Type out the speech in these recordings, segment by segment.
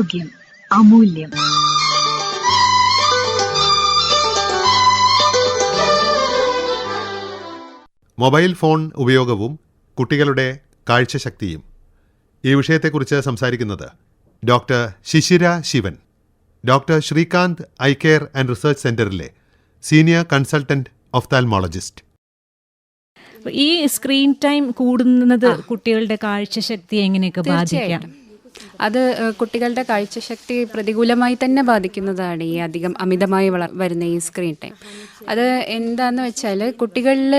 ആരോഗ്യം അമൂല്യം. Mobile phone ഉപയോഗവും കുട്ടികളുടെ കാഴ്ചശക്തിയും. ഈ വിഷയത്തെക്കുറിച്ച് സംസാരിക്കുന്നത് doctor Shishira Shivan. Doctor Srikanth eye care and research സെന്ററിലെ സീനിയർ കൺസൾട്ടന്റ് ഒഫ്താൽമോളജിസ്റ്റ്. ഈ സ്ക്രീൻ ടൈം കൂടുന്നത് കുട്ടികളുടെ കാഴ്ചശക്തി എങ്ങനെയൊക്കെ ബാധിക്കാം. അത് കുട്ടികളുടെ കാഴ്ചശക്തി പ്രതികൂലമായി തന്നെ ബാധിക്കുന്നതാണ് ഈ അധികം അമിതമായി വരുന്ന ഈ സ്ക്രീൻ ടൈം അത് എന്താണെന്ന് വെച്ചാൽ കുട്ടികളിൽ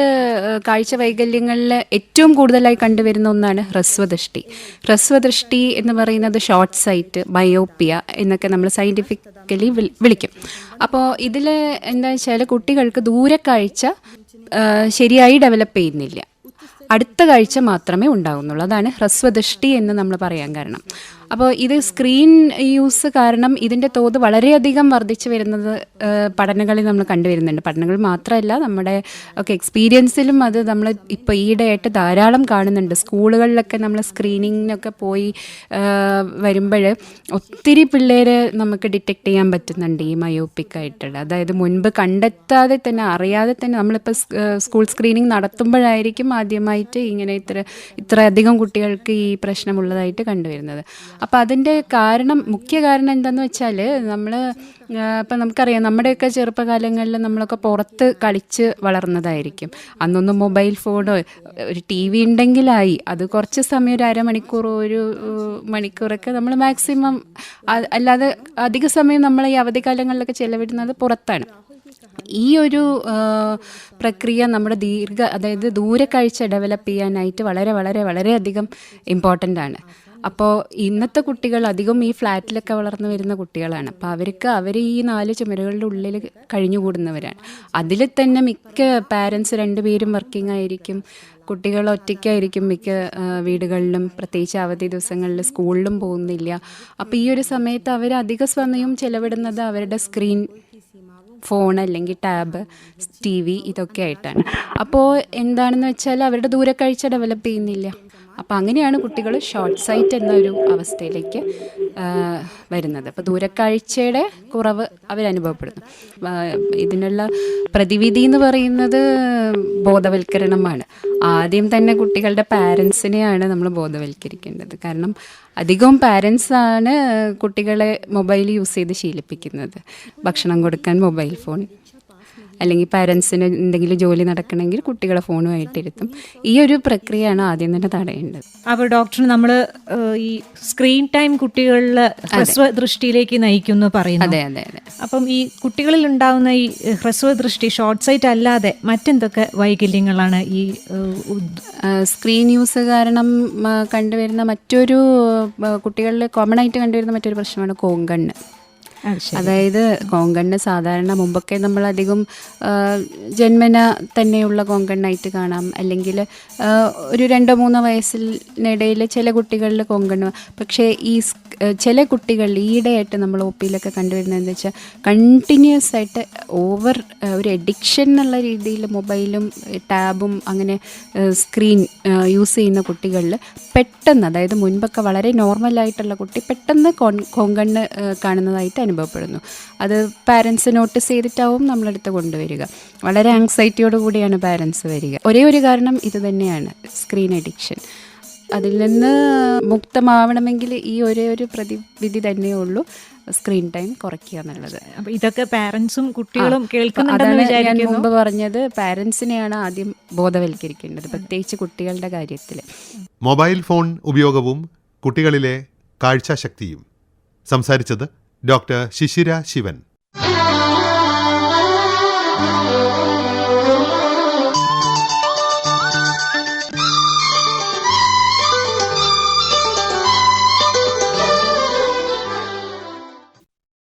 കാഴ്ച വൈകല്യങ്ങളിൽ ഏറ്റവും കൂടുതലായി കണ്ടുവരുന്ന ഒന്നാണ് ഹ്രസ്വദൃഷ്ടി. ഹ്രസ്വദൃഷ്ടി എന്ന് പറയുന്നത് ഷോർട്ട് സൈറ്റ് ബയോപ്പിയ എന്നൊക്കെ നമ്മൾ സയന്റിഫിക്കലി വിളിക്കും. അപ്പോൾ ഇതിൽ എന്താ വെച്ചാൽ കുട്ടികൾക്ക് ദൂരക്കാഴ്ച ശരിയായി ഡെവലപ്പ് ചെയ്യുന്നില്ല. അടുത്ത കാഴ്ച മാത്രമേ ഉണ്ടാകുന്നുള്ളൂ അതാണ് ഹ്രസ്വദൃഷ്ടി എന്ന് നമ്മൾ പറയാൻ കാരണം. അപ്പോൾ ഇത് സ്ക്രീൻ യൂസ് കാരണം ഇതിന്റെ തോത് വളരെയധികം വർദ്ധിച്ചു വരുന്നത് പഠനങ്ങളിൽ നമ്മൾ കണ്ടുവരുന്നുണ്ട്. പഠനങ്ങൾ മാത്രമല്ല നമ്മുടെ ഒക്കെ എക്സ്പീരിയൻസിലും അത് നമ്മൾ ഇപ്പോൾ ഈയിടെയായിട്ട് ധാരാളം കാണുന്നുണ്ട്. സ്കൂളുകളിലൊക്കെ നമ്മൾ സ്ക്രീനിങ്ങിനൊക്കെ പോയി വരുമ്പോൾ ഒത്തിരി പിള്ളേർ നമുക്ക് ഡിറ്റക്ട് ചെയ്യാൻ പറ്റുന്നുണ്ട് ഈ മയോപ്പിക് ആയിട്ടുള്ള അതായത് മുൻപ് കണ്ടെത്താതെ തന്നെ അറിയാതെ തന്നെ നമ്മളിപ്പോൾ സ്കൂൾ സ്ക്രീനിങ് നടത്തുമ്പോഴായിരിക്കും ആദ്യമായിട്ട് ഇങ്ങനെ ഇത്ര ഇത്രയധികം കുട്ടികൾക്ക് ഈ പ്രശ്നമുള്ളതായിട്ട് കണ്ടുവരുന്നത്. അപ്പോൾ അതിന്റെ കാരണം മുഖ്യ കാരണം എന്താണെന്ന് വെച്ചാൽ നമ്മൾ ഇപ്പം നമുക്കറിയാം നമ്മുടെയൊക്കെ ചെറുപ്പകാലങ്ങളിൽ നമ്മളൊക്കെ പുറത്ത് കളിച്ച് വളർന്നതായിരിക്കും. അന്നൊന്നും മൊബൈൽ ഫോണോ ഒരു ടി വി ഉണ്ടെങ്കിലായി. അത് കുറച്ച് സമയം ഒരു അരമണിക്കൂറോ ഒരു മണിക്കൂറൊക്കെ നമ്മൾ മാക്സിമം അല്ലാതെ അധിക സമയം നമ്മൾ ഈ അവധിക്കാലങ്ങളിലൊക്കെ ചെലവിടുന്നത് പുറത്താണ്. ഈ ഒരു പ്രക്രിയ നമ്മുടെ ദീർഘ അതായത് ദൂരക്കാഴ്ച ഡെവലപ്പ് ചെയ്യാനായിട്ട് വളരെ വളരെ വളരെയധികം ഇമ്പോർട്ടന്റ് ആണ്. അപ്പോൾ ഇന്നത്തെ കുട്ടികൾ അധികം ഈ ഫ്ലാറ്റിലൊക്കെ വളർന്നു വരുന്ന കുട്ടികളാണ്. അപ്പോൾ അവർക്ക് അവർ ഈ നാല് ചുമരുകളുടെ ഉള്ളിൽ കഴിഞ്ഞുകൂടുന്നവരാണ്. അതിൽ തന്നെ മിക്ക പാരൻസ് രണ്ടുപേരും വർക്കിംഗ് ആയിരിക്കും. കുട്ടികൾ ഒറ്റയ്ക്കായിരിക്കും മിക്ക വീടുകളിലും. പ്രത്യേകിച്ച് അവധി ദിവസങ്ങളിൽ സ്കൂളിലും പോകുന്നില്ല. അപ്പോൾ ഈ ഒരു സമയത്ത് അവർ അധിക സമയം ചെലവിടുന്നത് അവരുടെ സ്ക്രീൻ ഫോൺ അല്ലെങ്കിൽ ടാബ് ടി വി ഇതൊക്കെ ആയിട്ടാണ്. അപ്പോൾ എന്താണെന്ന് വെച്ചാൽ അവരുടെ ദൂരക്കാഴ്ച ഡെവലപ്പ് ചെയ്യുന്നില്ല. അപ്പോൾ അങ്ങനെയാണ് കുട്ടികൾ ഷോർട്ട് സൈറ്റ് എന്നൊരു അവസ്ഥയിലേക്ക് വരുന്നത്. അപ്പോൾ ദൂരക്കാഴ്ചയുടെ കുറവ് അവരനുഭവപ്പെടുന്നു. ഇതിനുള്ള പ്രതിവിധി എന്ന് പറയുന്നത് ബോധവൽക്കരണമാണ്. ആദ്യം തന്നെ കുട്ടികളുടെ പാരൻസിനെയാണ് നമ്മൾ ബോധവൽക്കരിക്കേണ്ടത്. കാരണം അധികവും പാരൻസാണ് കുട്ടികളെ മൊബൈൽ യൂസ് ചെയ്ത് ശീലിപ്പിക്കുന്നത്. ഭക്ഷണം കൊടുക്കാൻ മൊബൈൽ ഫോൺ അല്ലെങ്കിൽ പാരൻസിന് എന്തെങ്കിലും ജോലി നടക്കണമെങ്കിൽ കുട്ടികളെ ഫോണുമായിട്ട് ഇരുത്തും. ഈ ഒരു പ്രക്രിയയാണ് ആദ്യം തന്നെ തടയേണ്ടത്. അപ്പോൾ ഡോക്ടർ നമ്മൾ ഈ സ്ക്രീൻ ടൈം കുട്ടികളിലെ ഹ്രസ്വ ദൃഷ്ടിയിലേക്ക് നയിക്കുന്നു പറയുന്നു. അതെ അതെ അതെ. അപ്പം ഈ കുട്ടികളിൽ ഉണ്ടാവുന്ന ഈ ഹ്രസ്വ ദൃഷ്ടി ഷോർട്ട് സൈറ്റ് അല്ലാതെ മറ്റെന്തൊക്കെ വൈകല്യങ്ങളാണ് ഈ സ്ക്രീൻ യൂസ് കാരണം കണ്ടുവരുന്ന മറ്റൊരു കുട്ടികളിൽ കോമൺ ആയിട്ട് കണ്ടുവരുന്ന മറ്റൊരു പ്രശ്നമാണ് കോങ്കണ്ണ്. അതായത് കോങ്കണ്ണ് സാധാരണ മുമ്പൊക്കെ നമ്മൾ അധികം ജന്മന തന്നെയുള്ള കോങ്കണ്ണായിട്ട് കാണാം. അല്ലെങ്കിൽ ഒരു രണ്ടോ മൂന്നോ വയസ്സിനിടയിൽ ചില കുട്ടികളിൽ കോങ്കണ്ണ് പക്ഷേ ഈ ചില കുട്ടികളിൽ ഈയിടെയായിട്ട് നമ്മൾ ഒ പിയിലൊക്കെ കണ്ടുവരുന്നത് എന്താ വെച്ചാൽ കണ്ടിന്യൂസ് ആയിട്ട് ഓവർ ഒരു എഡിക്ഷൻ എന്നുള്ള രീതിയിൽ മൊബൈലും ടാബും അങ്ങനെ സ്ക്രീൻ യൂസ് ചെയ്യുന്ന കുട്ടികളിൽ പെട്ടെന്ന് അതായത് മുൻപൊക്കെ വളരെ നോർമലായിട്ടുള്ള കുട്ടി പെട്ടെന്ന് കോങ്കണ്ണ് കാണുന്നതായിട്ട് അനുഭവപ്പെടുന്നു. അത് പാരൻസ് നോട്ടീസ് ചെയ്തിട്ടാവും നമ്മളടുത്ത് കൊണ്ടുവരിക. വളരെ ആങ്സൈറ്റിയോട് കൂടിയാണ് പാരൻസ് വരിക. ഒരേ ഒരു കാരണം ഇത് തന്നെയാണ് സ്ക്രീൻ അഡിക്ഷൻ അതിൽ നിന്ന് മുക്തമാവണമെങ്കിൽ ഈ ഒരേ ഒരു പ്രതിവിധി തന്നെയേ ഉള്ളൂ സ്ക്രീൻ ടൈം കുറയ്ക്കുക എന്നുള്ളത്. അപ്പോൾ ഇതൊക്കെ പാരൻസും കുട്ടികളും കേൾക്കുന്നതാണ് കേൾക്കുന്നുണ്ടെന്ന് ഞാൻ മുമ്പ് പറഞ്ഞത്. പാരൻസിനെയാണ് ആദ്യം ബോധവൽക്കരിക്കേണ്ടത് പ്രത്യേകിച്ച് കുട്ടികളുടെ കാര്യത്തിൽ മൊബൈൽ ഫോൺ ഉപയോഗവും കുട്ടികളിലെ കാഴ്ചശക്തിയും. സംസാരിച്ചത് ഡോക്ടർ ശിശിര ശിവൻ.